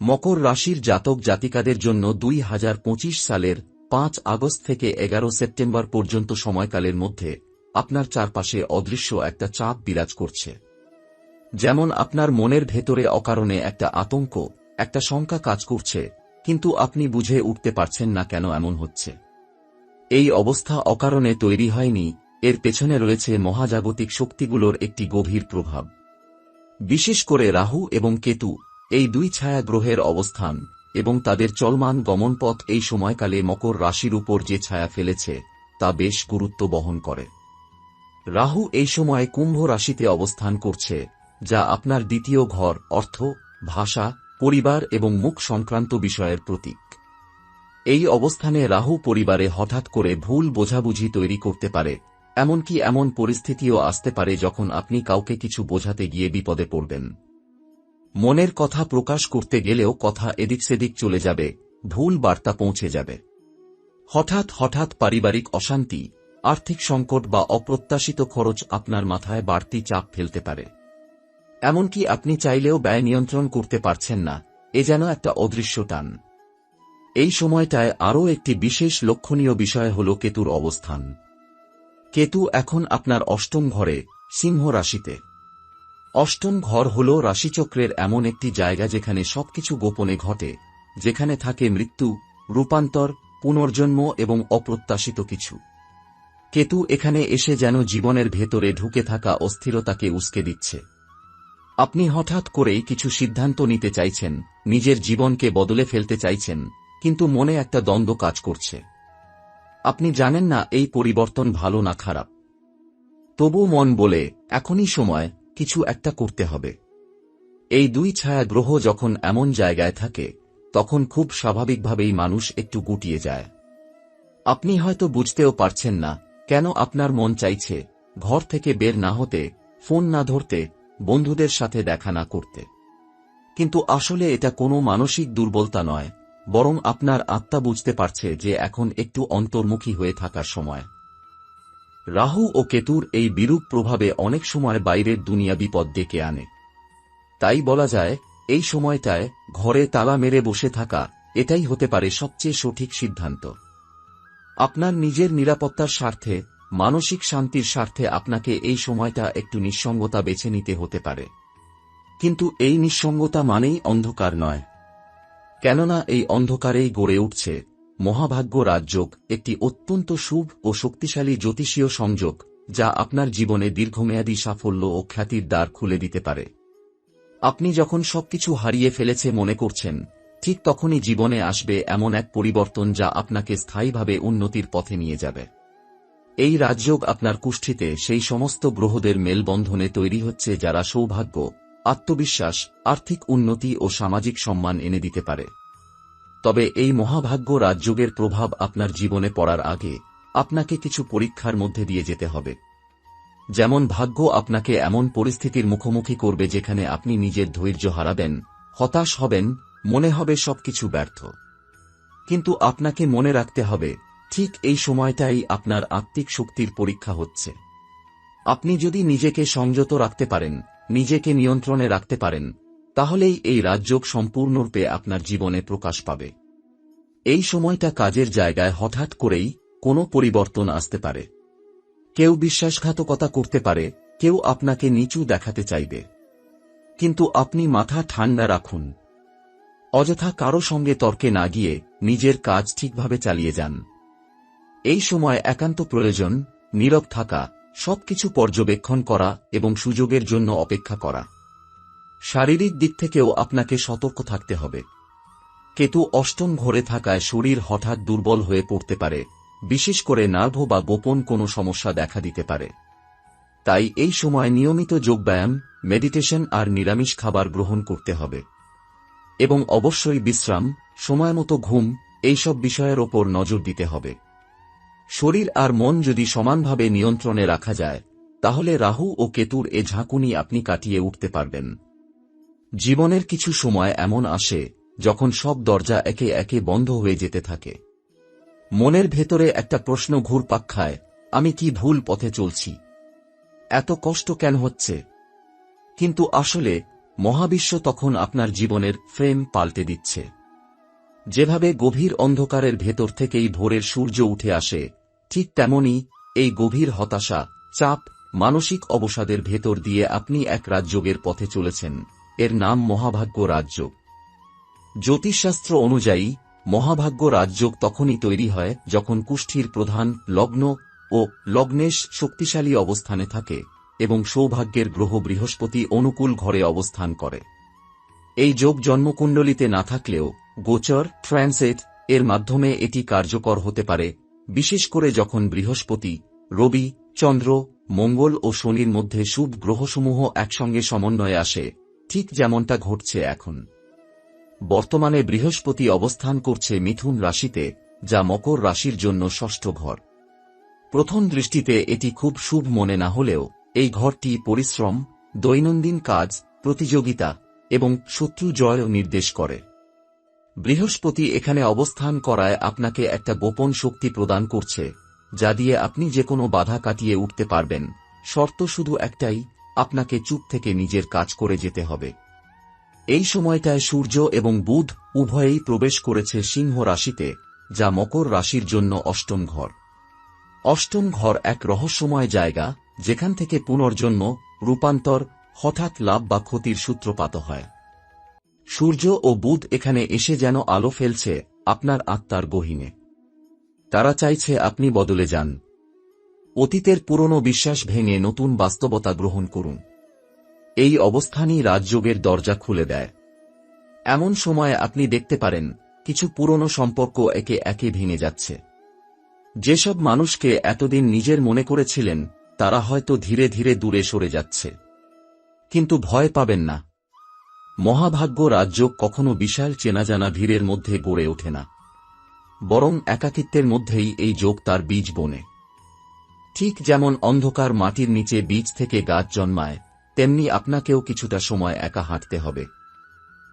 মকর রাশির জাতক জাতিকাদের জন্য দুই হাজার পঁচিশ সালের পাঁচ আগস্ট থেকে এগারো সেপ্টেম্বর পর্যন্ত সময়কালের মধ্যে আপনার চারপাশে অদৃশ্য একটা চাপ বিরাজ করছে। যেমন আপনার মনের ভেতরে অকারণে একটা আতঙ্ক, একটা শঙ্কা কাজ করছে, কিন্তু আপনি বুঝে উঠতে পারছেন না কেন এমন হচ্ছে। এই অবস্থা অকারণে তৈরি হয়নি, এর পেছনে রয়েছে মহাজাগতিক শক্তিগুলোর একটি গভীর প্রভাব। বিশেষ করে রাহু এবং কেতু এই দুই ছায়া গ্রহের অবস্থান এবং তাদের চলমান গমনপথ এই সময়কালে মকর রাশির উপর যে ছায়া ফেলেছে, তা বেশ গুরুত্ব বহন করে। রাহু এই সময় কুম্ভ রাশিতে অবস্থান করছে, যা আপনার দ্বিতীয় ঘর, অর্থ, ভাষা, পরিবার এবং মুখ সংক্রান্ত বিষয়ের প্রতীক। এই অবস্থানে রাহু পরিবারে হঠাৎ করে ভুল বোঝাবুঝি তৈরি করতে পারে, এমনকি এমন পরিস্থিতিও আসতে পারে যখন আপনি কাউকে কিছু বোঝাতে গিয়ে বিপদে পড়বেন। মনের কথা প্রকাশ করতে গেলেও কথা এদিক সেদিক চলে যাবে, ভুল বার্তা পৌঁছে যাবে। হঠাৎ হঠাৎ পারিবারিক অশান্তি, আর্থিক সংকট বা অপ্রত্যাশিত খরচ আপনার মাথায় বাড়তি চাপ ফেলতে পারে। এমনকি আপনি চাইলেও ব্যয় নিয়ন্ত্রণ করতে পারছেন না, এ যেন একটা অদৃশ্য টান। এই সময়টায় আরও একটি বিশেষ লক্ষণীয় বিষয় হল কেতুর অবস্থান। কেতু এখন আপনার অষ্টম ঘরে, সিংহ রাশিতে। অষ্টম ঘর হল রাশিচক্রের এমন একটি জায়গা যেখানে সবকিছু গোপনে ঘটে, যেখানে থাকে মৃত্যু, রূপান্তর, পুনর্জন্ম এবং অপ্রত্যাশিত কিছু। কেতু এখানে এসে যেন জীবনের ভেতরে ঢুকে থাকা অস্থিরতাকে উস্কে দিচ্ছে। আপনি হঠাৎ করেই কিছু সিদ্ধান্ত নিতে চাইছেন, নিজের জীবনকে বদলে ফেলতে চাইছেন, কিন্তু মনে একটা দ্বন্দ্ব কাজ করছে। আপনি জানেন না, এই পরিবর্তন ভালো না খারাপ। তবু মন বলে, এখনই সময় কিছু একটা করতে হবে। এই দুই ছায়া গ্রহ যখন এমন জায়গায় থাকে, তখন খুব স্বাভাবিকভাবেই মানুষ একটু গুটিয়ে যায়। আপনি হয়তো বুঝতেও পারছেন না, কেন আপনার মন চাইছে ঘর থেকে বের না হতে, ফোন না ধরতে, বন্ধুদের সাথে দেখা না করতে। কিন্তু আসলে এটা কোনো মানসিক দুর্বলতা নয়, বরং আপনার আত্মা বুঝতে পারছে যে এখন একটু অন্তর্মুখী হয়ে থাকার সময়। রাহু ও কেতুর এই বিরূপ প্রভাবে অনেক সময় বাইরের দুনিয়া বিপদ ডেকে আনে। তাই বলা যায়, এই সময়টায় ঘরে তালা মেরে বসে থাকা, এটাই হতে পারে সবচেয়ে সঠিক সিদ্ধান্ত। আপনার নিজের নিরাপত্তার স্বার্থে, মানসিক শান্তির স্বার্থে আপনাকে এই সময়টা একটু নিঃসঙ্গতা বেছে নিতে হতে পারে। কিন্তু এই নিঃসঙ্গতা মানেই অন্ধকার নয়। কেননা এই অন্ধকারেই গড়ে উঠছে। মহাভাগ্য রাজযোগ একটি অত্যন্ত শুভ ও শক্তিশালী জ্যোতিষীয় সংযোগ, যা আপনার জীবনে দীর্ঘমেয়াদী সাফল্য ও খ্যাতির দ্বার খুলে দিতে পারে। আপনি যখন সবকিছু হারিয়ে ফেলেছে মনে করছেন, ঠিক তখনই জীবনে আসবে এমন এক পরিবর্তন যা আপনাকে স্থায়ীভাবে উন্নতির পথে নিয়ে যাবে। এই রাজযোগ আপনার কুষ্ঠিতে সেই সমস্ত গ্রহদের মেলবন্ধনে তৈরি হচ্ছে যারা সৌভাগ্য, আত্মবিশ্বাস, আর্থিক উন্নতি ও সামাজিক সম্মান এনে দিতে পারে। তবে এই মহাভাগ্য রাজযোগের প্রভাব আপনার জীবনে পড়ার আগে আপনাকে কিছু পরীক্ষার মধ্যে দিয়ে যেতে হবে। যেমন ভাগ্য আপনাকে এমন পরিস্থিতির মুখোমুখি করবে যেখানে আপনি নিজের ধৈর্য হারাবেন, হতাশ হবেন, মনে হবে সবকিছু ব্যর্থ। কিন্তু আপনাকে মনে রাখতে হবে, ঠিক এই সময়টাই আপনার আত্মিক শক্তির পরীক্ষা হচ্ছে। আপনি যদি নিজেকে সংযত রাখতে পারেন, নিজেকে নিয়ন্ত্রণে রাখতে পারেন তাহলেই এই রাজযোগ সম্পূর্ণরূপে আপনার জীবনে প্রকাশ পাবে। এই সময়টা কাজের জায়গায় হঠাৎ করেই কোনো পরিবর্তন আসতে পারে। কেউ বিশ্বাসঘাতকতা করতে পারে, কেউ আপনাকে নিচু দেখাতে চাইবে। কিন্তু আপনি মাথা ঠান্ডা রাখুন। অযথা কারও সঙ্গে তর্কে না গিয়ে নিজের কাজ ঠিকভাবে চালিয়ে যান। এই সময় একান্ত প্রয়োজন, নীরব থাকা, সবকিছু পর্যবেক্ষণ করা এবং সুযোগের জন্য অপেক্ষা করা। শারীরিক দিক থেকেও আপনাকে সতর্ক থাকতে হবে। কেতু অষ্টম ঘরে থাকায় শরীর হঠাৎ দুর্বল হয়ে পড়তে পারে, বিশেষ করে নার্ভ বা গোপন কোনো সমস্যা দেখা দিতে পারে। তাই এই সময় নিয়মিত যোগব্যায়াম, মেডিটেশন আর নিরামিষ খাবার গ্রহণ করতে হবে। এবং অবশ্যই বিশ্রাম সময়মতো ঘুম, এইসব বিষয়ের ওপর নজর দিতে হবে। শরীর আর মন যদি সমানভাবে নিয়ন্ত্রণে রাখা যায়, তাহলে রাহু ও কেতুর এ ঝাঁকুনি আপনি কাটিয়ে উঠতে পারবেন। জীবনের কিছু সময় এমন আসে, যখন সব দরজা একে একে বন্ধ হয়ে যেতে থাকে। মনের ভেতরে একটা প্রশ্ন ঘুরপাক খায়, আমি কি ভুল পথে চলছি? এত কষ্ট কেন হচ্ছে? কিন্তু আসলে, মহাবিশ্ব তখন আপনার জীবনের ফ্রেম পাল্টে দিচ্ছে। যেভাবে গভীর অন্ধকারের ভেতর থেকেই ভোরের সূর্য উঠে আসে, ঠিক তেমনি এই গভীর হতাশা, চাপ, মানসিক অবসাদের ভেতর দিয়ে আপনি এক রাজযোগের পথে চলেছেন। এর নাম মহাভাগ্য রাজযোগ। জ্যোতিষশাস্ত্র অনুযায়ী, মহাভাগ্য রাজযোগ তখনই তৈরি হয় যখন কুষ্ঠির প্রধান লগ্ন ও লগ্নেশ শক্তিশালী অবস্থানে থাকে এবং সৌভাগ্যের গ্রহ বৃহস্পতি অনুকূল ঘরে অবস্থান করে। এই যোগ জন্মকুণ্ডলিতে না থাকলেও গোচর, ট্রান্সেট এর মাধ্যমে এটি কার্যকর হতে পারে, বিশেষ করে যখন বৃহস্পতি, রবি, চন্দ্র, মঙ্গল ও শনির মধ্যে শুভ গ্রহসমূহ একসঙ্গে সমন্বয়ে আসে। ঠিক যেমনটা ঘটছে এখন। বর্তমানে বৃহস্পতি অবস্থান করছে মিথুন রাশিতে, যা মকর রাশির জন্য ষষ্ঠ ঘর। প্রথম দৃষ্টিতে এটি খুব শুভ মনে না হলেও, এই ঘরটি পরিশ্রম, দৈনন্দিন কাজ, প্রতিযোগিতা এবং শত্রু জয় নির্দেশ করে। বৃহস্পতি এখানে অবস্থান করায় আপনাকে একটা গোপন শক্তি প্রদান করছে, যা দিয়ে আপনি যে কোনো বাধা কাটিয়ে উঠতে পারবেন। শর্ত শুধু একটাই আপনাকে চুপ থেকে নিজের কাজ করে যেতে হবে। এই সময়টায় সূর্য এবং বুধ উভয়েই প্রবেশ করেছে সিংহ রাশিতে, যা মকর রাশির জন্য অষ্টম ঘর। অষ্টম ঘর এক রহস্যময় জায়গা, যেখান থেকে পুনর্জন্ম, রূপান্তর, হঠাৎ লাভ বা ক্ষতির সূত্রপাত হয়। সূর্য ও বুধ এখানে এসে যেন আলো ফেলছে, আপনার আত্মার গহীনে। তারা চাইছে আপনি বদলে যান। অতীতের পুরনো বিশ্বাস ভেঙে নতুন বাস্তবতা গ্রহণ করুন। এই অবস্থানই রাজযোগের দরজা খুলে দেয়। এমন সময় আপনি দেখতে পারেন, কিছু পুরনো সম্পর্ক একে একে ভেঙে যাচ্ছে। যেসব মানুষকে এতদিন নিজের মনে করেছিলেন, তারা হয়তো ধীরে ধীরে দূরে সরে যাচ্ছে। কিন্তু ভয় পাবেন না। মহাভাগ্য রাজ্য কখনো বিশাল চেনাজানা ভিড়ের মধ্যে গড়ে ওঠে না। বরং একাকিত্বের মধ্যেই এই যোগ তার বীজ বনে। ঠিক যেমন অন্ধকার মাটির নিচে বীজ থেকে গাছ জন্মায়, তেমনি আপনাকেও কিছুটা সময় একা হাঁটতে হবে।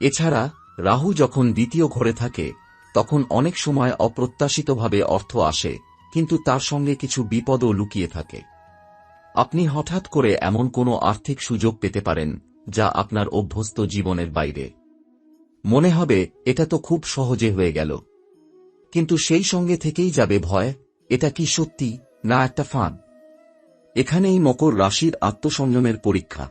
এছাড়া, রাহু যখন দ্বিতীয় ঘরে থাকে, তখন অনেক সময় অপ্রত্যাশিতভাবে অর্থ আসে, কিন্তু তার সঙ্গে কিছু বিপদও লুকিয়ে থাকে। আপনি হঠাৎ করে এমন কোনো আর্থিক সুযোগ পেতে পারেন, যা আপনার অভ্যস্ত জীবনের বাইরে। মনে হবে, এটা তো খুব সহজে হয়ে গেল। কিন্তু সেই সঙ্গে থেকেই যাবে ভয়, এটা কি সত্যি? না একটা ফাঁদ। এখানেই মকর রাশির আত্মসংযমের পরীক্ষা।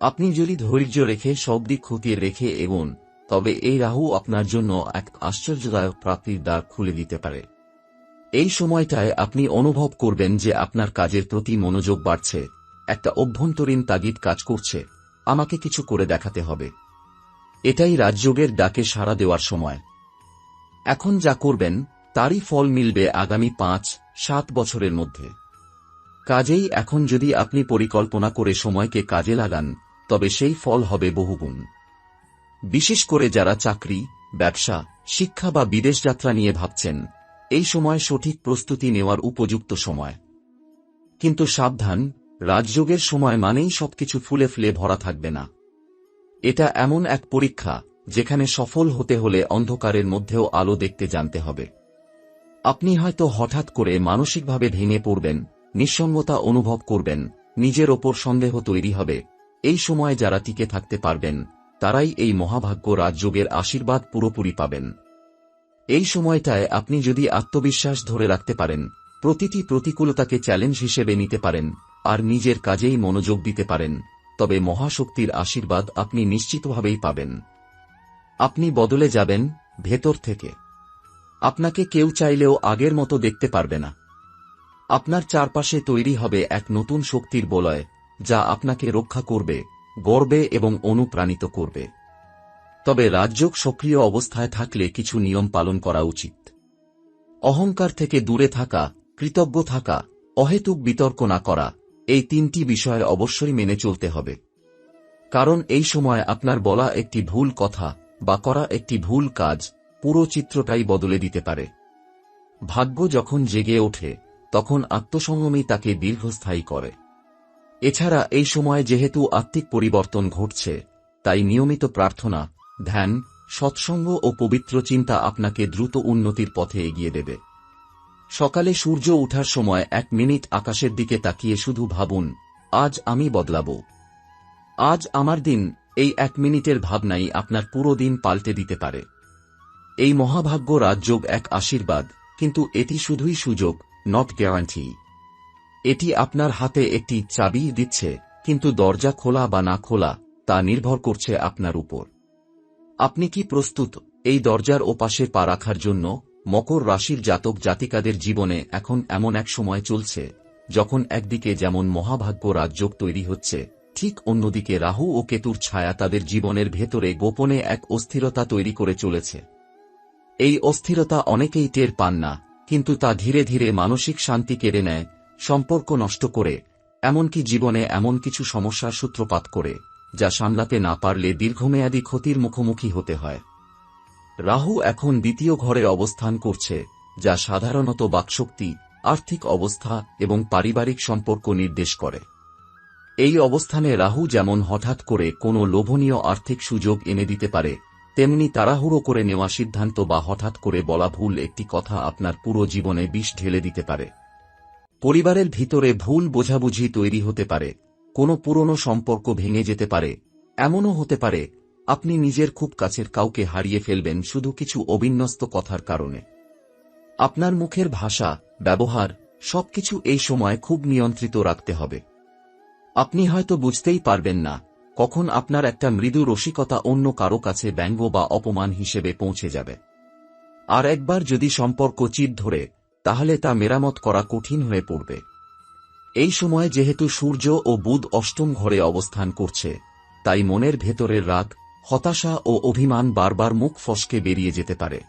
আপনি যদি ধৈর্য রেখে সব দিক খতিয়ে রেখে এগোন, তবে এই রাহু আপনার জন্য এক আশ্চর্যদায়ক প্রাপ্তির দ্বার খুলে দিতে পারে। এই সময়টায় আপনি অনুভব করবেন যে আপনার কাজের প্রতি মনোযোগ বাড়ছে, একটা অভ্যন্তরীণ তাগিদ কাজ করছে, আমাকে কিছু করে দেখাতে হবে। এটাই রাজযোগের ডাকে সাড়া দেওয়ার সময়। এখন যা করবেন, তারই ফল মিলবে আগামী পাঁচ সাত বছরের মধ্যে। কাজেই এখন যদি আপনি পরিকল্পনা করে সময়কে কাজে লাগান, তবে সেই ফল হবে বহুগুণ। বিশেষ করে যারা চাকরি, ব্যবসা, শিক্ষা বা বিদেশ যাত্রা নিয়ে ভাবছেন, এই সময় সঠিক প্রস্তুতি নেওয়ার উপযুক্ত সময়। কিন্তু সাবধান, রাজযোগের সময় মানেই সবকিছু ফুলে ফুলে ভরা থাকবে না। এটা এমন এক পরীক্ষা, যেখানে সফল হতে হলে অন্ধকারের মধ্যেও আলো দেখতে জানতে হবে। আপনি হয়তো হঠাৎ করে মানসিকভাবে ভেঙে পড়বেন, নিঃসঙ্গতা অনুভব করবেন, নিজের ওপর সন্দেহ তৈরি হবে। এই সময় যারা টিকে থাকতে পারবেন, তারাই এই মহাভাগ্য রাজযোগের আশীর্বাদ পুরোপুরি পাবেন। এই সময়টায় আপনি যদি আত্মবিশ্বাস ধরে রাখতে পারেন, প্রতিটি প্রতিকূলতাকে চ্যালেঞ্জ হিসেবে নিতে পারেন, আর নিজের কাজেই মনোযোগ দিতে পারেন, তবে মহাশক্তির আশীর্বাদ আপনি নিশ্চিতভাবেই পাবেন। আপনি বদলে যাবেন ভেতর থেকে। আপনাকে কেউ চাইলেও আগের মতো দেখতে পারবে না। আপনার চারপাশে তৈরি হবে এক নতুন শক্তির বলয়, যা আপনাকে রক্ষা করবে গর্বে এবং অনুপ্রাণিত করবে। তবে রাজযোগ সক্রিয় অবস্থায় থাকলে কিছু নিয়ম পালন করা উচিত। অহংকার থেকে দূরে থাকা, কৃতজ্ঞ থাকা, অহেতুক বিতর্ক না করা, এই তিনটি বিষয় অবশ্যই মেনে চলতে হবে। কারণ এই সময় আপনার বলা একটি ভুল কথা বা করা একটি ভুল কাজ পুরো চিত্রটাই বদলে দিতে পারে। ভাগ্য যখন জেগে ওঠে, তখন আত্মসংযমী তাকে দীর্ঘস্থায়ী করে। এছাড়া এই সময় যেহেতু আত্মিক পরিবর্তন ঘটছে, তাই নিয়মিত প্রার্থনা, ধ্যান, সৎসঙ্গ ও পবিত্র চিন্তা আপনাকে দ্রুত উন্নতির পথে এগিয়ে দেবে। সকালে সূর্য ওঠার সময় এক মিনিট আকাশের দিকে তাকিয়ে শুধু ভাবুন, আজ আমি বদলাব। আজ আমার দিন, এই এক মিনিটের ভাবনাই আপনার পুরো দিন পাল্টে দিতে পারে। এই মহাভাগ্য রাজযোগ এক আশীর্বাদ, কিন্তু এটি শুধুই সুযোগ নট গ্যারান্টি এটি আপনার হাতে একটি চাবি দিচ্ছে, কিন্তু দরজা খোলা বা না খোলা, তা নির্ভর করছে আপনার উপর। আপনি কি প্রস্তুত? এই দরজার ওপাশে পা রাখার জন্য মকর রাশির জাতক জাতিকাদের জীবনে এখন এমন এক সময় চলছে, যখন একদিকে যেমন মহাভাগ্য রাজযোগ তৈরি হচ্ছে, ঠিক অন্যদিকে রাহু ও কেতুর ছায়া তাদের জীবনের ভেতরে গোপনে এক অস্থিরতা তৈরি করে চলেছে। এই অস্থিরতা অনেকেই টের পান না, কিন্তু তা ধীরে ধীরে মানসিক শান্তি কেড়ে নেয়, সম্পর্ক নষ্ট করে, এমনকি জীবনে এমন কিছু সমস্যার সূত্রপাত করে, যা সামলাতে না পারলে দীর্ঘমেয়াদী ক্ষতির মুখোমুখি হতে হয়। রাহু এখন দ্বিতীয় ঘরে অবস্থান করছে, যা সাধারণত বাকশক্তি, আর্থিক অবস্থা এবং পারিবারিক সম্পর্ক নির্দেশ করে। এই অবস্থানে রাহু যেমন হঠাৎ করে কোনো লোভনীয় আর্থিক সুযোগ এনে দিতে পারে তেমনি তাড়াহুড়ো করে নেওয়া সিদ্ধান্ত বা হঠাৎ করে বলা ভুল একটি কথা আপনার পুরো জীবনে বিষ ঢেলে দিতে পারে। পরিবারের ভিতরে ভুল বোঝাবুঝি তৈরি হতে পারে, কোনো পুরনো সম্পর্ক ভেঙে যেতে পারে, এমনও হতে পারে, আপনি নিজের খুব কাছের কাউকে হারিয়ে ফেলবেন শুধু কিছু অবিন্যস্ত কথার কারণে। আপনার মুখের ভাষা, ব্যবহার, সবকিছু এই সময় খুব নিয়ন্ত্রিত রাখতে হবে। আপনি হয়তো বুঝতেই পারবেন না কখন আপনার একটা মৃদু রসিকতা অন্য কারও কাছে ব্যঙ্গ বা অপমান হিসেবে পৌঁছে যাবে। আর একবার যদি সম্পর্ক চিত ধরে, তাহলে তা মেরামত করা কঠিন হয়ে পড়বে। এই সময় যেহেতু সূর্য ও বুধ অষ্টম ঘরে অবস্থান করছে, তাই মনের ভেতরের রাগ, হতাশা ও অভিমান বারবার মুখ ফসকে বেরিয়ে যেতে পারে।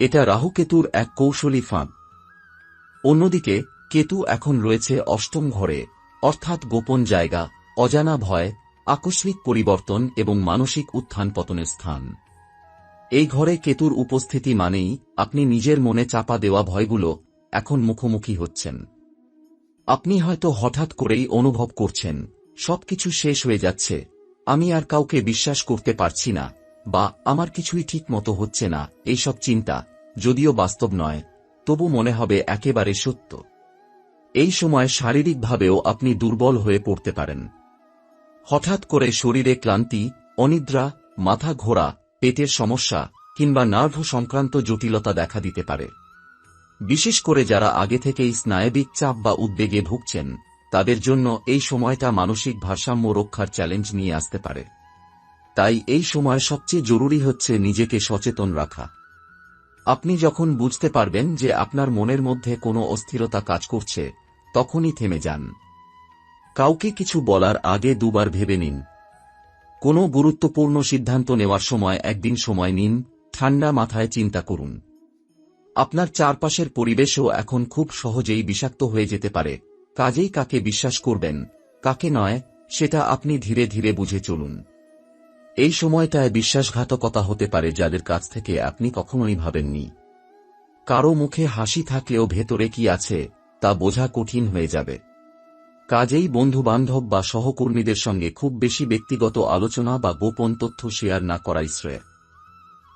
এটা রাহুকেতুর এক কৌশলী ফাঁদ। অন্যদিকে, কেতু এখন রয়েছে অষ্টম ঘরে, অর্থাৎ গোপন জায়গা, অজানা ভয় আকস্মিক পরিবর্তন এবং মানসিক উত্থান পতনের স্থান। এই ঘরে কেতুর উপস্থিতি মানেই আপনি নিজের মনে চাপা দেওয়া ভয়গুলো এখন মুখোমুখি হচ্ছেন। আপনি হয়তো হঠাৎ করেই অনুভব করছেন, সবকিছু শেষ হয়ে যাচ্ছে, আমি আর কাউকে বিশ্বাস করতে পারছি না, বা আমার কিছুই ঠিক মতো হচ্ছে না, এইসব চিন্তা, যদিও বাস্তব নয়, তবু মনে হবে একেবারে সত্য। এই সময় শারীরিকভাবেও আপনি দুর্বল হয়ে পড়তে পারেন। হঠাৎ করে শরীরে ক্লান্তি, অনিদ্রা, মাথা ঘোরা, পেটের সমস্যা, কিংবা নার্ভ সংক্রান্ত জটিলতা দেখা দিতে পারে। বিশেষ করে যারা আগে থেকেই স্নায়বিক চাপ বা উদ্বেগে ভুগছেন, তাদের জন্য এই সময়টা মানসিক ভারসাম্য রক্ষার চ্যালেঞ্জ নিয়ে আসতে পারে। তাই এই সময় সবচেয়ে জরুরি হচ্ছে নিজেকে সচেতন রাখা। আপনি যখন বুঝতে পারবেন যে আপনার মনের মধ্যে কোনো অস্থিরতা কাজ করছে, তখনই থেমে যান। কাউকে কিছু বলার আগে দুবার ভেবে নিন। কোনো গুরুত্বপূর্ণ সিদ্ধান্ত নেওয়ার সময় একদিন সময় নিন, ঠান্ডা মাথায় চিন্তা করুন। আপনার চারপাশের পরিবেশও এখন খুব সহজেই বিষাক্ত হয়ে যেতে পারে। কাজেই কাকে বিশ্বাস করবেন, কাকে নয়, সেটা আপনি ধীরে ধীরে বুঝে চলুন। এই সময়টায় বিশ্বাসঘাতকতা হতে পারে যাদের কাছ থেকে আপনি কখনোই ভাবেননি। কারও মুখে হাসি থাকলেও ভেতরে কি আছে, তা বোঝা কঠিন হয়ে যাবে। কাজেই বন্ধুবান্ধব বা সহকর্মীদের সঙ্গে খুব বেশি ব্যক্তিগত আলোচনা বা গোপন তথ্য শেয়ার না করাই শ্রেয়।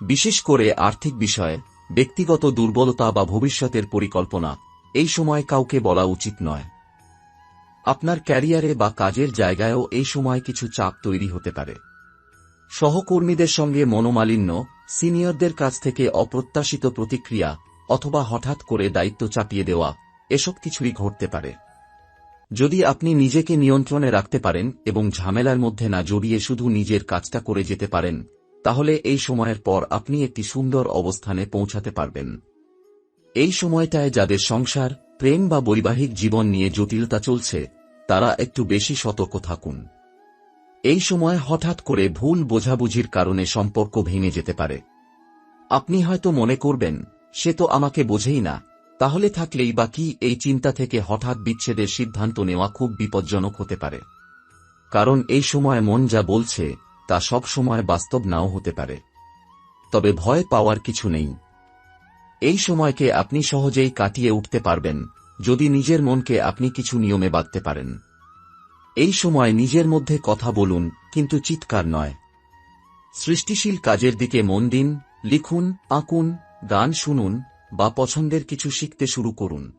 বিশেষ করে আর্থিক বিষয়ে, ব্যক্তিগত দুর্বলতা বা ভবিষ্যতের পরিকল্পনা, এই সময় কাউকে বলা উচিত নয়। আপনার ক্যারিয়ারে বা কাজের জায়গায়ও এই সময় কিছু চাপ তৈরি হতে পারে। সহকর্মীদের সঙ্গে মনোমালিন্য, সিনিয়রদের কাছ থেকে অপ্রত্যাশিত প্রতিক্রিয়া, অথবা হঠাৎ করে দায়িত্ব চাপিয়ে দেওয়া, এসব কিছুই ঘটতে পারে। যদি আপনি নিজেকে নিয়ন্ত্রণে রাখতে পারেন এবং ঝামেলার মধ্যে না জড়িয়ে শুধু নিজের কাজটা করে যেতে পারেন, তাহলে এই সময়ের পর আপনি একটি সুন্দর অবস্থানে পৌঁছাতে পারবেন। এই সময়টায় যাদের সংসার, প্রেম বা বৈবাহিক জীবন নিয়ে জটিলতা চলছে, তারা একটু বেশি সতর্ক থাকুন। এই সময় হঠাৎ করে ভুল বোঝাবুঝির কারণে সম্পর্ক ভেঙে যেতে পারে। আপনি হয়তো মনে করবেন, সে তো আমাকে বোঝেই না। তাহলে থাকলেই বা কি এই চিন্তা থেকে হঠাৎ বিচ্ছেদের সিদ্ধান্ত নেওয়া খুব বিপজ্জনক হতে পারে। কারণ এই সময় মন যা বলছে, তা সব সময় বাস্তব নাও হতে পারে। তবে ভয় পাওয়ার কিছু নেই। এই সময়কে আপনি সহজেই কাটিয়ে উঠতে পারবেন, যদি নিজের মনকে আপনি কিছু নিয়মে বাঁধতে পারেন। এই সময় নিজের মধ্যে কথা বলুন, কিন্তু চিৎকার নয়। সৃষ্টিশীল কাজের দিকে মন দিন, লিখুন, আঁকুন, গান শুনুন বা পছন্দের কিছু শিখতে শুরু করুন।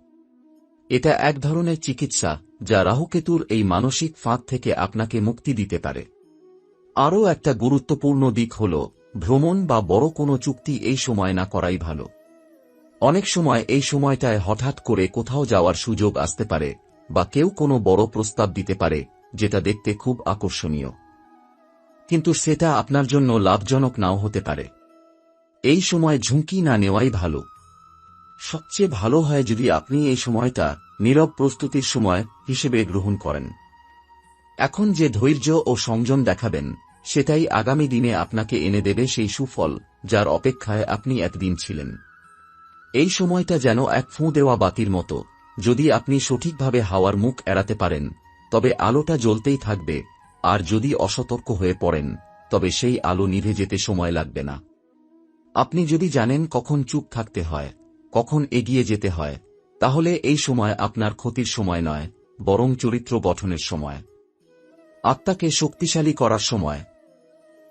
এটা এক ধরনের চিকিৎসা যা রাহুকেতুর এই মানসিক ফাঁদ থেকে আপনাকে মুক্তি দিতে পারে। আরও একটা গুরুত্বপূর্ণ দিক হল, ভ্রমণ বা বড় কোনো চুক্তি এই সময় না করাই ভালো। অনেক সময় এই সময়টায় হঠাৎ করে কোথাও যাওয়ার সুযোগ আসতে পারে বা কেউ কোনো বড় প্রস্তাব দিতে পারে যেটা দেখতে খুব আকর্ষণীয়। কিন্তু সেটা আপনার জন্য লাভজনক নাও হতে পারে। এই সময় ঝুঁকি না নেওয়াই ভালো। সবচেয়ে ভালো হয় যদি আপনি এই সময়টা নীরব প্রস্তুতির সময় হিসেবে গ্রহণ করেন। এখন যে ধৈর্য ও সংযম দেখাবেন, সেটাই আগামী দিনে আপনাকে এনে দেবে সেই সুফল যার অপেক্ষায় আপনি একদিন ছিলেন। এই সময়টা যেন এক ফুঁ দেওয়া বাতির মতো। যদি আপনি সঠিকভাবে হাওয়ার মুখ এড়াতে পারেন, তবে আলোটা জ্বলতেই থাকবে। আর যদি অসতর্ক হয়ে পড়েন, তবে সেই আলো নিভে যেতে সময় লাগবে না। আপনি যদি জানেন কখন চুপ থাকতে হয় কখন এগিয়ে যেতে হয়, তাহলে এই সময় আপনার ক্ষতির সময় নয়, বরং চরিত্র গঠনের সময়। আত্মাকে শক্তিশালী করার সময়